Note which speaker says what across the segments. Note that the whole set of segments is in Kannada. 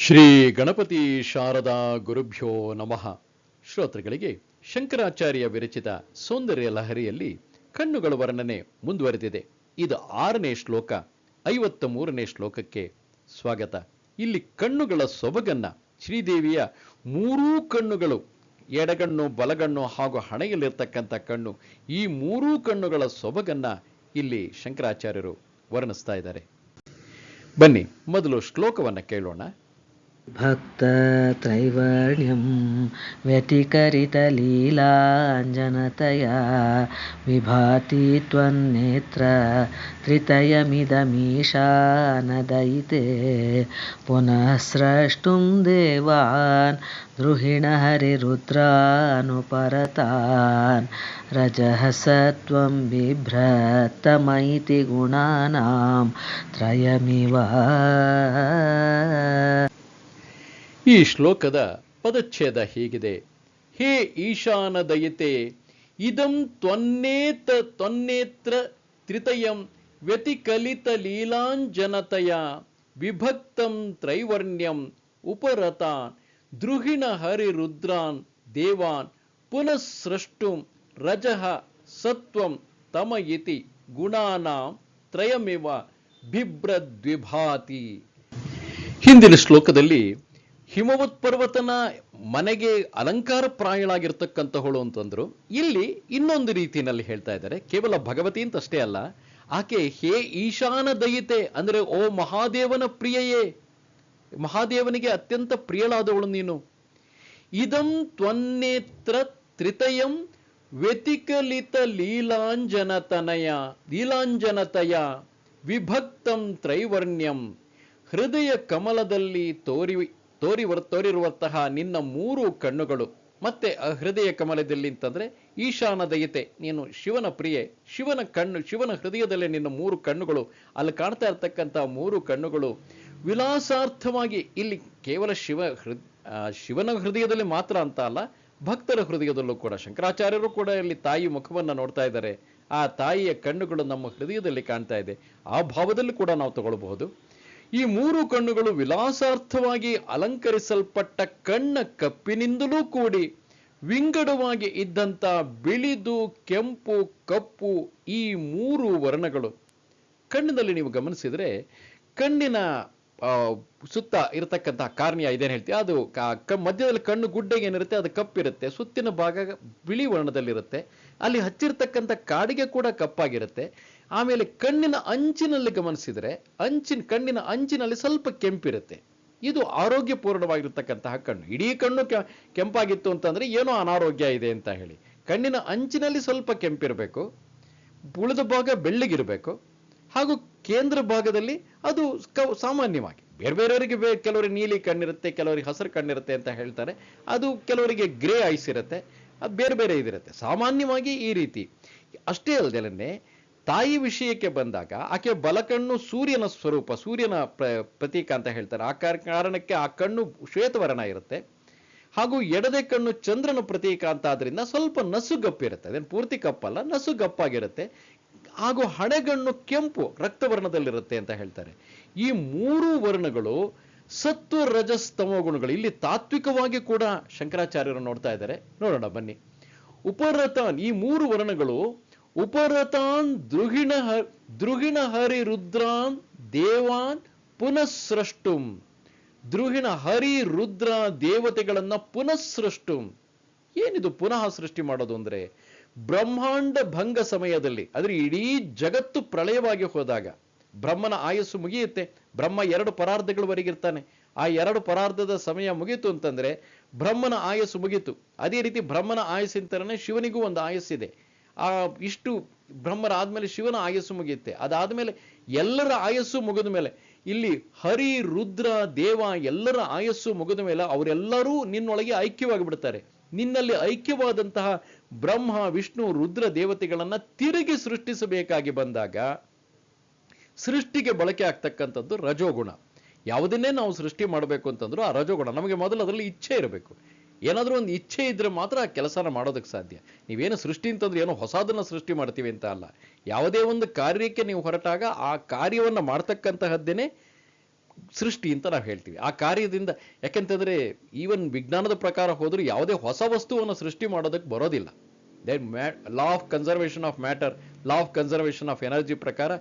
Speaker 1: ಶ್ರೀ ಗಣಪತಿ ಶಾರದಾ ಗುರುಭ್ಯೋ ನಮಃ. ಶ್ರೋತೃಗಳಿಗೆ ಶಂಕರಾಚಾರ್ಯ ವಿರಚಿತ ಸೌಂದರ್ಯ ಲಹರಿಯಲ್ಲಿ ಕಣ್ಣುಗಳ ವರ್ಣನೆ ಮುಂದುವರೆದಿದೆ. ಇದು ಆರನೇ ಶ್ಲೋಕ ಐವತ್ತ ಮೂರನೇ ಶ್ಲೋಕಕ್ಕೆ ಸ್ವಾಗತ. ಇಲ್ಲಿ ಕಣ್ಣುಗಳ ಸೊಬಗನ್ನ, ಶ್ರೀದೇವಿಯ ಮೂರೂ ಕಣ್ಣುಗಳು, ಎಡಗಣ್ಣು, ಬಲಗಣ್ಣು ಹಾಗೂ ಹಣೆಯಲ್ಲಿರ್ತಕ್ಕಂಥ ಕಣ್ಣು, ಈ ಮೂರೂ ಕಣ್ಣುಗಳ ಸೊಬಗನ್ನ ಇಲ್ಲಿ ಶಂಕರಾಚಾರ್ಯರು ವರ್ಣಿಸ್ತಾ ಇದ್ದಾರೆ. ಬನ್ನಿ, ಮೊದಲು ಶ್ಲೋಕವನ್ನ ಕೇಳೋಣ.
Speaker 2: भक्तत्रैवर्ण्यं व्यतिकरितलीलाञ्जनतया विभाति त्वन्नेत्र त्रितयमिदमीशानदयिते पुनः स्रष्टुं देवान् द्रुहिणहरिरुद्रानुपरतान् रजः सत्त्वं बिभ्रतमैति गुणानां त्रयमिव
Speaker 1: ಈ ಶ್ಲೋಕದ ಪದಚ್ಛೇದ ಹೀಗಿದೆ. ಹೇ ಈಶಾನ ದಯತೆ ಇದಂ ತ್ವನ್ನೇತ ತ್ವನ್ನೇತ್ರ ತ್ರಿತಯಂ ವ್ಯತಿಕಲಿತ ಲೀಲಾಂಜನತಯ ವಿಭಕ್ತಂ ತ್ರೈವರ್ಣ್ಯಂ ಉಪರತಾನ್, ದ್ರುಹಿಣ ಹರಿರುದ್ರಾನ್ ದೇವಾನ್, ಪುನಃ ಸೃಷ್ಟುಂ ರಜಃ ಸತ್ವಂ ತಮ ಇತಿ ಗುಣಾನಾಂ ತ್ರಯಮಿವ ಬಿಭ್ರದ್ವಿಭಾತಿ. ಹಿಂದಿನ ಶ್ಲೋಕದಲ್ಲಿ ಹಿಮವತ್ ಪರ್ವತನ ಮನೆಗೆ ಅಲಂಕಾರ ಪ್ರಾಯಳಾಗಿರ್ತಕ್ಕಂಥವಳು ಅಂತಂದ್ರು, ಇಲ್ಲಿ ಇನ್ನೊಂದು ರೀತಿಯಲ್ಲಿ ಹೇಳ್ತಾ ಇದ್ದಾರೆ. ಕೇವಲ ಭಗವತಿ ಅಂತ ಅಷ್ಟೇ ಅಲ್ಲ, ಆಕೆ ಹೇ ಈಶಾನ ದಯಿತೆ, ಅಂದ್ರೆ ಓ ಮಹಾದೇವನ ಪ್ರಿಯೆಯೇ, ಮಹಾದೇವನಿಗೆ ಅತ್ಯಂತ ಪ್ರಿಯಳಾದವಳು ನೀನು. ಇದಂ ತ್ವನ್ನೇತ್ರ ತ್ರಿತಯಂ ವ್ಯತಿಕಲಿತ ಲೀಲಾಂಜನತನಯ, ಲೀಲಾಂಜನತಯ ವಿಭಕ್ತಂ ತ್ರೈವರ್ಣ್ಯಂ, ಹೃದಯ ಕಮಲದಲ್ಲಿ ತೋರಿ ತೋರಿ ತೋರಿರುವಂತಹ ನಿನ್ನ ಮೂರು ಕಣ್ಣುಗಳು. ಮತ್ತೆ ಹೃದಯ ಕಮಲದಲ್ಲಿ ಅಂತಂದ್ರೆ ಈಶಾನ ದಯತೆ. ನೀನು ಶಿವನ ಪ್ರಿಯೆ. ಶಿವನ ಕಣ್ಣು, ಶಿವನ ಹೃದಯದಲ್ಲಿ ನಿನ್ನ ಮೂರು ಕಣ್ಣುಗಳು. ಅಲ್ಲಿ ಕಾಣ್ತಾ ಇರ್ತಕ್ಕಂಥ ಮೂರು ಕಣ್ಣುಗಳು ವಿಲಾಸಾರ್ಥವಾಗಿ ಇಲ್ಲಿ ಕೇವಲ ಶಿವ ಶಿವನ ಹೃದಯದಲ್ಲಿ ಮಾತ್ರ ಅಂತ ಅಲ್ಲ, ಭಕ್ತರ ಹೃದಯದಲ್ಲೂ ಕೂಡ. ಶಂಕರಾಚಾರ್ಯರು ಕೂಡ ಇಲ್ಲಿ ತಾಯಿ ಮುಖವನ್ನ ನೋಡ್ತಾ ಇದ್ದಾರೆ. ಆ ತಾಯಿಯ ಕಣ್ಣುಗಳು ನಮ್ಮ ಹೃದಯದಲ್ಲಿ ಕಾಣ್ತಾ ಇದೆ. ಆ ಭಾವದಲ್ಲಿ ಕೂಡ ನಾವು ತಗೊಳ್ಬಹುದು. ಈ ಮೂರು ಕಣ್ಣುಗಳು ವಿಲಾಸಾರ್ಥವಾಗಿ ಅಲಂಕರಿಸಲ್ಪಟ್ಟ ಕಣ್ಣ ಕಪ್ಪಿನಿಂದಲೂ ಕೂಡಿ ವಿಂಗಡವಾಗಿ ಇದ್ದಂತ ಬಿಳಿದು, ಕೆಂಪು, ಕಪ್ಪು ಈ ಮೂರು ವರ್ಣಗಳು. ಕಣ್ಣಿನಲ್ಲಿ ನೀವು ಗಮನಿಸಿದರೆ ಕಣ್ಣಿನ ಸುತ್ತ ಇರತಕ್ಕಂಥ ಕಾರ್ನಿಯ ಇದೇನು ಹೇಳ್ತೀವಿ ಅದು ಕ- ಮಧ್ಯದಲ್ಲಿ ಕಣ್ಣು ಗುಡ್ಡೆಗೆ ಏನಿರುತ್ತೆ? ಅದು ಕಪ್ಪಿರುತ್ತೆ. ಸುತ್ತಿನ ಭಾಗ ಬಿಳಿ ವರ್ಣದಲ್ಲಿರುತ್ತೆ. ಅಲ್ಲಿ ಹಚ್ಚಿರ್ತಕ್ಕಂಥ ಕಾಡಿಗೆ ಕೂಡ ಕಪ್ಪಾಗಿರುತ್ತೆ. ಆಮೇಲೆ ಕಣ್ಣಿನ ಅಂಚಿನಲ್ಲಿ ಗಮನಿಸಿದರೆ ಅಂಚಿನ ಕಣ್ಣಿನ ಅಂಚಿನಲ್ಲಿ ಸ್ವಲ್ಪ ಕೆಂಪಿರುತ್ತೆ. ಇದು ಆರೋಗ್ಯಪೂರ್ಣವಾಗಿರ್ತಕ್ಕಂತಹ ಕಣ್ಣು. ಇಡೀ ಕಣ್ಣು ಕೆಂಪಾಗಿತ್ತು ಅಂತಂದ್ರೆ ಏನೋ ಅನಾರೋಗ್ಯ ಇದೆ ಅಂತ ಹೇಳಿ. ಕಣ್ಣಿನ ಅಂಚಿನಲ್ಲಿ ಸ್ವಲ್ಪ ಕೆಂಪಿರಬೇಕು ಉಳಿದ ಭಾಗ ಬೆಳ್ಳಗಿರಬೇಕು, ಹಾಗೂ ಕೇಂದ್ರ ಭಾಗದಲ್ಲಿ ಅದು ಸಾಮಾನ್ಯವಾಗಿ. ಬೇರೆ ಬೇರೆಯವರಿಗೆ ಬೇ, ಕೆಲವರಿಗೆ ನೀಲಿ ಕಣ್ಣಿರುತ್ತೆ, ಕೆಲವರಿಗೆ ಹಸಿರು ಕಣ್ಣಿರುತ್ತೆ ಅಂತ ಹೇಳ್ತಾರೆ. ಅದು ಕೆಲವರಿಗೆ ಗ್ರೇ ಐಸ್ ಇರುತ್ತೆ, ಅದು ಬೇರೆ ಬೇರೆ ಇದಿರುತ್ತೆ. ಸಾಮಾನ್ಯವಾಗಿ ಈ ರೀತಿ. ಅಷ್ಟೇ ಅಲ್ಲದೆ ತಾಯಿ ವಿಷಯಕ್ಕೆ ಬಂದಾಗ ಆಕೆ ಬಲಕಣ್ಣು ಸೂರ್ಯನ ಸ್ವರೂಪ, ಸೂರ್ಯನ ಪ್ರ- ಪ್ರತೀಕ ಅಂತ ಹೇಳ್ತಾರೆ. ಆ ಕಾರ್- ಕಾರಣಕ್ಕೆ ಆ ಕಣ್ಣು ಶ್ವೇತವರ್ಣ ಇರುತ್ತೆ. ಹಾಗೂ ಎಡದೆ ಕಣ್ಣು ಚಂದ್ರನ ಪ್ರತೀಕ ಅಂತ ಆದ್ರಿಂದ ಸ್ವಲ್ಪ ನಸುಗಪ್ಪಿರುತ್ತೆ ಅದೇನು ಪೂರ್ತಿ ಕಪ್ಪಲ್ಲ, ನಸುಗಪ್ಪಾಗಿರುತ್ತೆ. ಹಾಗೂ ಹಣೆಗಣ್ಣು ಕೆಂಪು, ರಕ್ತವರ್ಣದಲ್ಲಿರುತ್ತೆ ಅಂತ ಹೇಳ್ತಾರೆ. ಈ ಮೂರು ವರ್ಣಗಳು ಸತ್ವ, ರಜಸ್ ತಮೋ ಗುಣಗಳು ಇಲ್ಲಿ ತಾತ್ವಿಕವಾಗಿ ಕೂಡ ಶಂಕರಾಚಾರ್ಯರು ನೋಡ್ತಾ ಇದ್ದಾರೆ. ನೋಡೋಣ ಬನ್ನಿ. ಉಪರತ ಈ ಮೂರು ವರ್ಣಗಳು ಉಪರತಾನ್ ದೃಹಿಣ ಹ- ದೃಹಿಣ ಹರಿ ರುದ್ರಾನ್ ದೇವಾನ್ ಪುನಃಸೃಷ್ಟುಂ ದೃಗಿಣ ಹರಿ ರುದ್ರ ದೇವತೆಗಳನ್ನ ಪುನಃ ಸೃಷ್ಟುಂ ಏನಿದು ಪುನಃ ಸೃಷ್ಟಿ ಮಾಡೋದು ಅಂದ್ರೆ? ಬ್ರಹ್ಮಾಂಡ ಭಂಗ ಸಮಯದಲ್ಲಿ, ಅಂದ್ರೆ ಇಡೀ ಜಗತ್ತು ಪ್ರಳಯವಾಗಿ ಹೋದಾಗ, ಬ್ರಹ್ಮನ ಆಯಸ್ಸು ಮುಗಿಯುತ್ತೆ, ಬ್ರಹ್ಮ ಎರಡು ಪರಾರ್ಧಗಳವರೆಗಿರ್ತಾನೆ ಆ ಎರಡು ಪರಾರ್ಧದ ಸಮಯ ಮುಗೀತು ಅಂತಂದ್ರೆ ಬ್ರಹ್ಮನ ಆಯಸ್ಸು ಮುಗೀತು. ಅದೇ ರೀತಿ ಬ್ರಹ್ಮನ ಆಯಸ್ಸಿನ ತರನೇ ಶಿವನಿಗೂ ಒಂದು ಆಯಸ್ಸಿದೆ. ಆ ಇಷ್ಟು ಬ್ರಹ್ಮರ ಆದ್ಮೇಲೆ ಶಿವನ ಆಯಸ್ಸು ಮುಗಿಯುತ್ತೆ. ಅದಾದ್ಮೇಲೆ ಎಲ್ಲರ ಆಯಸ್ಸು ಮುಗಿದ ಮೇಲೆ ಇಲ್ಲಿ ಹರಿ, ರುದ್ರ, ದೇವ ಎಲ್ಲರ ಆಯಸ್ಸು ಮುಗಿದ ಮೇಲೆ ಅವರೆಲ್ಲರೂ ನಿನ್ನೊಳಗೆ ಐಕ್ಯವಾಗಿ ಬಿಡ್ತಾರೆ ನಿನ್ನಲ್ಲಿ ಐಕ್ಯವಾದಂತಹ ಬ್ರಹ್ಮ, ವಿಷ್ಣು, ರುದ್ರ ದೇವತೆಗಳನ್ನ ತಿರುಗಿ ಸೃಷ್ಟಿಸಬೇಕಾಗಿ ಬಂದಾಗ ಸೃಷ್ಟಿಗೆ ಬಳಕೆ ಆಗ್ತಕ್ಕಂಥದ್ದು ರಜೋಗುಣ. ಯಾವುದನ್ನೇ ನಾವು ಸೃಷ್ಟಿ ಮಾಡಬೇಕು ಅಂತಂದ್ರೂ ಆ ರಜೋಗುಣ. ನಮಗೆ ಮೊದಲು ಅದರಲ್ಲಿ ಇಚ್ಛೆ ಇರಬೇಕು. ಏನಾದರೂ ಒಂದು ಇಚ್ಛೆ ಇದ್ದರೆ ಮಾತ್ರ ಆ ಕೆಲಸನ ಮಾಡೋದಕ್ಕೆ ಸಾಧ್ಯ. ನೀವೇನು ಸೃಷ್ಟಿ ಅಂತಂದ್ರೆ ಏನೋ ಹೊಸದನ್ನು ಸೃಷ್ಟಿ ಮಾಡ್ತೀವಿ ಅಂತ ಅಲ್ಲ. ಯಾವುದೇ ಒಂದು ಕಾರ್ಯಕ್ಕೆ ನೀವು ಹೊರಟಾಗ ಆ ಕಾರ್ಯವನ್ನು ಮಾಡ್ತಕ್ಕಂತಹದ್ದೇನೆ ಸೃಷ್ಟಿ ಅಂತ ನಾವು ಹೇಳ್ತೀವಿ. ಆ ಕಾರ್ಯದಿಂದ ಯಾಕೆಂತಂದ್ರೆ ಈವನ್ ವಿಜ್ಞಾನದ ಪ್ರಕಾರ ಹೋದರೂ ಯಾವುದೇ ಹೊಸ ವಸ್ತುವನ್ನು ಸೃಷ್ಟಿ ಮಾಡೋದಕ್ಕೆ ಬರೋದಿಲ್ಲ. Law of conservation of matter law of conservation of energy ಪ್ರಕಾರ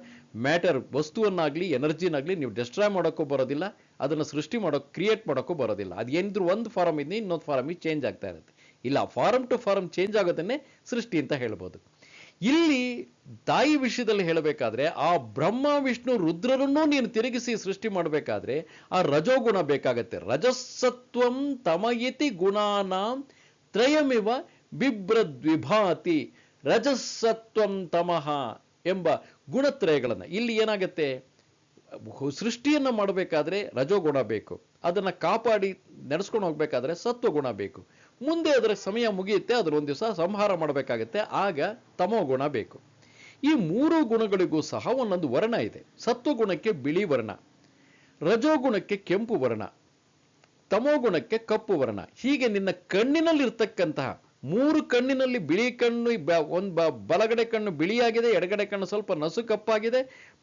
Speaker 1: ಮ್ಯಾಟರ್ ವಸ್ತುವನ್ನಾಗಲಿ ಎನರ್ಜಿನಾಗಲಿ ನೀವು ಡೆಸ್ಟ್ರಾಯ್ ಮಾಡೋಕ್ಕೂ ಬರೋದಿಲ್ಲ, ಅದನ್ನು ಸೃಷ್ಟಿ ಮಾಡೋಕೆ ಕ್ರಿಯೇಟ್ ಮಾಡೋಕ್ಕೂ ಬರೋದಿಲ್ಲ. ಅದು ಏನಿದ್ರು ಒಂದು ಫಾರಮ್ ಇದ್ದ ಇನ್ನೊಂದು ಫಾರಮಿಗೆ ಚೇಂಜ್ ಆಗ್ತಾ ಇರುತ್ತೆ. ಇಲ್ಲ ಫಾರಮ್ ಟು ಫಾರಮ್ ಚೇಂಜ್ ಆಗೋದನ್ನೇ ಸೃಷ್ಟಿ ಅಂತ ಹೇಳ್ಬೋದು. ಇಲ್ಲಿ ತಾಯಿ ವಿಷಯದಲ್ಲಿ ಹೇಳಬೇಕಾದ್ರೆ, ಆ ಬ್ರಹ್ಮ, ವಿಷ್ಣು, ರುದ್ರರನ್ನೂ ನೀನು ತಿರುಗಿಸಿ ಸೃಷ್ಟಿ ಮಾಡಬೇಕಾದ್ರೆ, ಆ ರಜೋಗುಣ ಬೇಕಾಗತ್ತೆ. ರಜಸತ್ವಂ ತಮಯತಿ ಗುಣಾನಾಂ ತ್ರಯಮಿವ ಬಿಭ್ರದ್ವಿಭಾತಿ ರಜಸ್ಸತ್ವಂ ತಮಃ ಎಂಬ ಗುಣತ್ರಯಗಳನ್ನು. ಇಲ್ಲಿ ಏನಾಗುತ್ತೆ? ಸೃಷ್ಟಿಯನ್ನು ಮಾಡಬೇಕಾದ್ರೆ ರಜೋಗುಣ ಬೇಕು. ಅದನ್ನು ಕಾಪಾಡಿ ನಡೆಸ್ಕೊಂಡು ಹೋಗ್ಬೇಕಾದ್ರೆ ಸತ್ವಗುಣ ಬೇಕು. ಮುಂದೆ ಅದರ ಸಮಯ ಮುಗಿಯುತ್ತೆ ಅದರ ಒಂದು ದಿವಸ ಸಂಹಾರ ಮಾಡಬೇಕಾಗುತ್ತೆ, ಆಗ ತಮೋ ಗುಣ ಬೇಕು. ಈ ಮೂರು ಗುಣಗಳಿಗೂ ಸಹ ಒಂದೊಂದು ವರ್ಣ ಇದೆ. ಸತ್ವಗುಣಕ್ಕೆ ಬಿಳಿ ವರ್ಣ, ರಜೋಗುಣಕ್ಕೆ ಕೆಂಪು ವರ್ಣ, ತಮೋಗುಣಕ್ಕೆ ಕಪ್ಪು ವರ್ಣ. ಹೀಗೆ ನಿನ್ನ ಕಣ್ಣಿನಲ್ಲಿರ್ತಕ್ಕಂತಹ ಮೂರು ಕಣ್ಣಿನಲ್ಲಿ ಬಿಳಿ ಕಣ್ಣು ಒಂದು ಬಲಗಡೆ ಕಣ್ಣು ಬಿಳಿಯಾಗಿದೆ, ಎಡಗಡೆ ಕಣ್ಣು ಸ್ವಲ್ಪ ನಸು ಕಪ್ಪಾಗಿದೆ,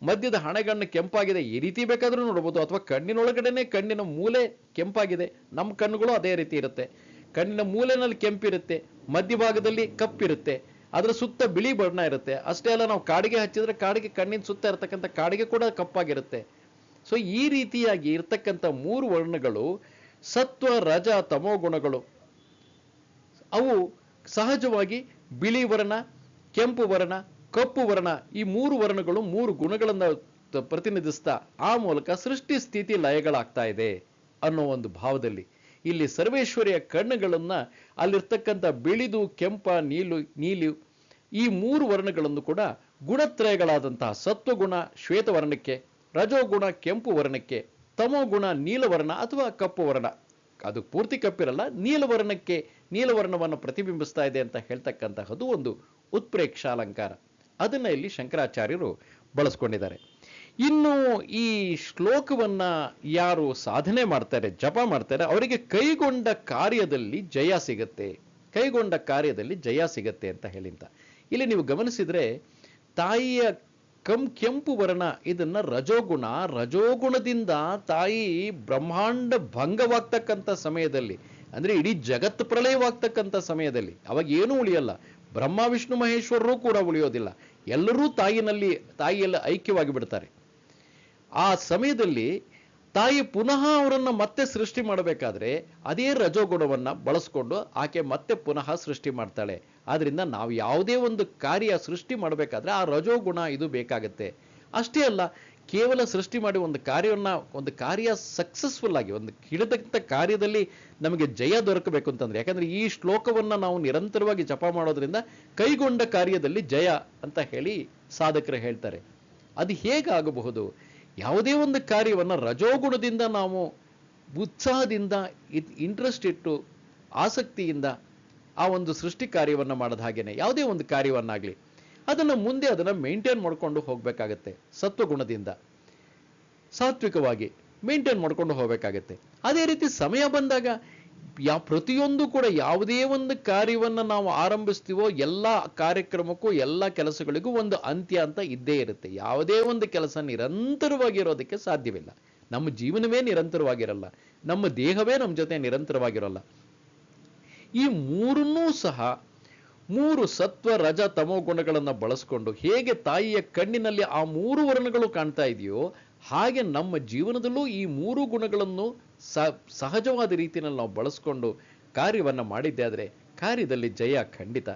Speaker 1: ಮಧ್ಯದ ಹಣೆಗಣ್ಣು ಕೆಂಪಾಗಿದೆ. ಈ ರೀತಿ ಬೇಕಾದರೂ ನೋಡ್ಬೋದು. ಅಥವಾ ಕಣ್ಣಿನೊಳಗಡೆನೆ ಕಣ್ಣಿನ ಮೂಲೆ ಕೆಂಪಾಗಿದೆ. ನಮ್ಮ ಕಣ್ಣುಗಳು ಅದೇ ರೀತಿ ಇರುತ್ತೆ. ಕಣ್ಣಿನ ಮೂಲೆನಲ್ಲಿ ಕೆಂಪಿರುತ್ತೆ, ಮಧ್ಯಭಾಗದಲ್ಲಿ ಕಪ್ಪಿರುತ್ತೆ. ಅದರ ಸುತ್ತ ಬಿಳಿ ಬಣ್ಣ ಇರುತ್ತೆ. ಅಷ್ಟೇ ಅಲ್ಲ, ನಾವು ಕಾಡಿಗೆ ಹಚ್ಚಿದ್ರೆ ಕಾಡಿಗೆ ಕಣ್ಣಿನ ಸುತ್ತ ಇರತಕ್ಕಂಥ ಕಾಡಿಗೆ ಕೂಡ ಕಪ್ಪಾಗಿರುತ್ತೆ. ಸೊ ಈ ರೀತಿಯಾಗಿ ಇರ್ತಕ್ಕಂಥ ಮೂರು ವರ್ಣಗಳು ಸತ್ವ, ರಜ ತಮೋ ಗುಣಗಳು ಅವು ಸಹಜವಾಗಿ ಬಿಳಿ ವರ್ಣ, ಕೆಂಪು ವರ್ಣ, ಕಪ್ಪು ವರ್ಣ, ಈ ಮೂರು ವರ್ಣಗಳು ಮೂರು ಗುಣಗಳನ್ನು ಪ್ರತಿನಿಧಿಸ್ತಾ ಆ ಮೂಲಕ ಸೃಷ್ಟಿ ಸ್ಥಿತಿ ಲಯಗಳಾಗ್ತಾ ಇದೆ ಅನ್ನೋ ಒಂದು ಭಾವದಲ್ಲಿ. ಇಲ್ಲಿ ಸರ್ವೇಶ್ವರಿಯ ಕಣ್ಣುಗಳನ್ನು ಅಲ್ಲಿರ್ತಕ್ಕಂಥ ಬಿಳಿದು, ಕೆಂಪ, ನೀಲು, ನೀಲಿ ಈ ಮೂರು ವರ್ಣಗಳನ್ನು ಕೂಡ ಗುಣತ್ರಯಗಳಾದಂತಹ ಸತ್ವಗುಣ, ಶ್ವೇತವರ್ಣಕ್ಕೆ, ರಜೋಗುಣ, ಕೆಂಪು ವರ್ಣಕ್ಕೆ, ತಮೋಗುಣ, ನೀಲವರ್ಣ ಅಥವಾ ಕಪ್ಪು ವರ್ಣ. ಅದು ಪೂರ್ತಿ ಕಪ್ಪಿರಲ್ಲ, ನೀಲವರ್ಣಕ್ಕೆ, ನೀಲವರ್ಣವನ್ನು ಪ್ರತಿಬಿಂಬಿಸ್ತಾ ಇದೆ ಅಂತ ಹೇಳ್ತಕ್ಕಂತಹದ್ದು ಒಂದು ಉತ್ಪ್ರೇಕ್ಷಾಲಂಕಾರ. ಅದನ್ನ ಇಲ್ಲಿ ಶಂಕರಾಚಾರ್ಯರು ಬಳಸ್ಕೊಂಡಿದ್ದಾರೆ. ಇನ್ನು ಈ ಶ್ಲೋಕವನ್ನ ಯಾರು ಸಾಧನೆ ಮಾಡ್ತಾರೆ, ಜಪ ಮಾಡ್ತಾರೆ, ಅವರಿಗೆ ಕೈಗೊಂಡ ಕಾರ್ಯದಲ್ಲಿ ಜಯ ಸಿಗತ್ತೆ, ಕೈಗೊಂಡ ಕಾರ್ಯದಲ್ಲಿ ಜಯ ಸಿಗತ್ತೆ ಅಂತ ಹೇಳಿಂತ ಇಲ್ಲಿ ನೀವು ಗಮನಿಸಿದ್ರೆ ತಾಯಿಯ ಕಂ ಕೆಂಪು ವರ್ಣ, ಇದನ್ನ ರಜೋಗುಣ, ರಜೋಗುಣದಿಂದ ತಾಯಿ ಬ್ರಹ್ಮಾಂಡ ಭಂಗವಾಗ್ತಕ್ಕಂಥ ಸಮಯದಲ್ಲಿ, ಅಂದ್ರೆ ಇಡೀ ಜಗತ್ ಪ್ರಳಯವಾಗ್ತಕ್ಕಂಥ ಸಮಯದಲ್ಲಿ, ಅವಾಗ ಏನೂ ಉಳಿಯಲ್ಲ, ಬ್ರಹ್ಮ, ವಿಷ್ಣು, ಮಹೇಶ್ವರರು ಕೂಡ ಉಳಿಯೋದಿಲ್ಲ, ಎಲ್ಲರೂ ತಾಯಿನಲ್ಲಿ, ತಾಯಿಯೆಲ್ಲ ಐಕ್ಯವಾಗಿ ಬಿಡ್ತಾರೆ. ಆ ಸಮಯದಲ್ಲಿ ತಾಯಿ ಪುನಃ ಅವರನ್ನು ಮತ್ತೆ ಸೃಷ್ಟಿ ಮಾಡಬೇಕಾದ್ರೆ, ಅದೇ ರಜೋಗುಣವನ್ನು ಬಳಸ್ಕೊಂಡು ಆಕೆ ಮತ್ತೆ ಪುನಃ ಸೃಷ್ಟಿ ಮಾಡ್ತಾಳೆ. ಆದ್ರಿಂದ ನಾವು ಯಾವುದೇ ಒಂದು ಕಾರ್ಯ ಸೃಷ್ಟಿ ಮಾಡಬೇಕಾದ್ರೆ ಆ ರಜೋಗುಣ ಇದು ಬೇಕಾಗುತ್ತೆ. ಅಷ್ಟೇ ಅಲ್ಲ, ಕೇವಲ ಸೃಷ್ಟಿ ಮಾಡಿ ಒಂದು ಕಾರ್ಯವನ್ನ, ಒಂದು ಕಾರ್ಯ ಸಕ್ಸಸ್ಫುಲ್ ಆಗಿ, ಒಂದು ಹಿಡಿದಂಥ ಕಾರ್ಯದಲ್ಲಿ ನಮಗೆ ಜಯ ದೊರಕಬೇಕು ಅಂತಂದ್ರೆ, ಯಾಕಂದ್ರೆ ಈ ಶ್ಲೋಕವನ್ನ ನಾವು ನಿರಂತರವಾಗಿ ಜಪ ಮಾಡೋದ್ರಿಂದ ಕೈಗೊಂಡ ಕಾರ್ಯದಲ್ಲಿ ಜಯ ಅಂತ ಹೇಳಿ ಸಾಧಕರು ಹೇಳ್ತಾರೆ. ಅದು ಹೇಗಾಗಬಹುದು ಯಾವುದೇ ಒಂದು ಕಾರ್ಯವನ್ನ ರಜೋಗುಣದಿಂದ ನಾವು ಉತ್ಸಾಹದಿಂದ ಇಂಟ್ರೆಸ್ಟ್ ಇಟ್ಟು, ಆಸಕ್ತಿಯಿಂದ ಆ ಒಂದು ಸೃಷ್ಟಿ ಕಾರ್ಯವನ್ನ ಮಾಡದ ಹಾಗೇನೆ. ಯಾವುದೇ ಒಂದು ಕಾರ್ಯವನ್ನಾಗಲಿ, ಅದನ್ನು ಮುಂದೆ ಅದನ್ನ ಮೇಂಟೈನ್ ಮಾಡ್ಕೊಂಡು ಹೋಗಬೇಕಾಗತ್ತೆ, ಸತ್ವಗುಣದಿಂದ. ಸಾತ್ವಿಕವಾಗಿ ಮೇಂಟೈನ್ ಮಾಡ್ಕೊಂಡು ಹೋಗಬೇಕಾಗತ್ತೆ. ಅದೇ ರೀತಿ ಸಮಯ ಬಂದಾಗ ಯಾ, ಪ್ರತಿಯೊಂದು ಕೂಡ ಯಾವುದೇ ಒಂದು ಕಾರ್ಯವನ್ನು ನಾವು ಆರಂಭಿಸ್ತೀವೋ, ಎಲ್ಲ ಕಾರ್ಯಕ್ರಮಕ್ಕೂ, ಎಲ್ಲ ಕೆಲಸಗಳಿಗೂ ಒಂದು ಅಂತ್ಯ ಅಂತ ಇದ್ದೇ ಇರುತ್ತೆ. ಯಾವುದೇ ಒಂದು ಕೆಲಸ ನಿರಂತರವಾಗಿರೋದಕ್ಕೆ ಸಾಧ್ಯವಿಲ್ಲ. ನಮ್ಮ ಜೀವನವೇ ನಿರಂತರವಾಗಿರಲ್ಲ. ನಮ್ಮ ದೇಹವೇ ನಮ್ಮ ಜೊತೆ ನಿರಂತರವಾಗಿರಲ್ಲ. ಈ ಮೂರನ್ನೂ ಸಹ ಮೂರು ಸತ್ವ, ರಜ, ತಮೋ ಗುಣಗಳನ್ನು ಬಳಸ್ಕೊಂಡು ಹೇಗೆ ತಾಯಿಯ ಕಣ್ಣಿನಲ್ಲಿ ಆ ಮೂರು ವರ್ಣಗಳು ಕಾಣ್ತಾ ಇದೆಯೋ ಹಾಗೆ ನಮ್ಮ ಜೀವನದಲ್ಲೂ ಈ ಮೂರು ಗುಣಗಳನ್ನು ಸಹಜವಾದ ರೀತಿಯಲ್ಲಿ ನಾವು ಬಳಸ್ಕೊಂಡು ಕಾರ್ಯವನ್ನ ಮಾಡಿದ್ದೆ ಆದರೆ ಕಾರ್ಯದಲ್ಲಿ ಜಯ ಖಂಡಿತ.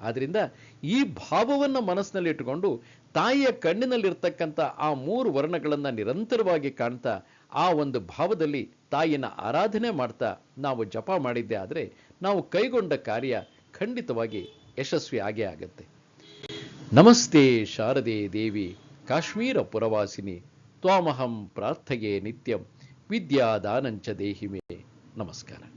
Speaker 1: ಆದ್ದರಿಂದ ಈ ಭಾವವನ್ನ ಮನಸ್ಸಿನಲ್ಲಿ ಇಟ್ಟುಕೊಂಡು ತಾಯಿಯ ಕಣ್ಣಿನಲ್ಲಿರ್ತಕ್ಕಂಥ ಆ ಮೂರು ವರ್ಣಗಳನ್ನು ನಿರಂತರವಾಗಿ ಕಾಣ್ತಾ ಆ ಒಂದು ಭಾವದಲ್ಲಿ ತಾಯಿನ ಆರಾಧನೆ ಮಾಡ್ತಾ ನಾವು ಜಪ ಮಾಡಿದ್ದೆ ಆದರೆ ನಾವು ಕೈಗೊಂಡ ಕಾರ್ಯ ಖಂಡಿತವಾಗಿ ಯಶಸ್ವಿ ಆಗೇ ಆಗತ್ತೆ. ನಮಸ್ತೆ ಶಾರದೆ ದೇವಿ, ಕಾಶ್ಮೀರ ಪುರವಾಸಿನಿ, ತ್ವಾಮಹಂ ಪ್ರಾರ್ಥಗೆ ನಿತ್ಯಂ, ವಿದ್ಯಾದಾನಂಚ ದೇಹಿಮೆ. ನಮಸ್ಕಾರ.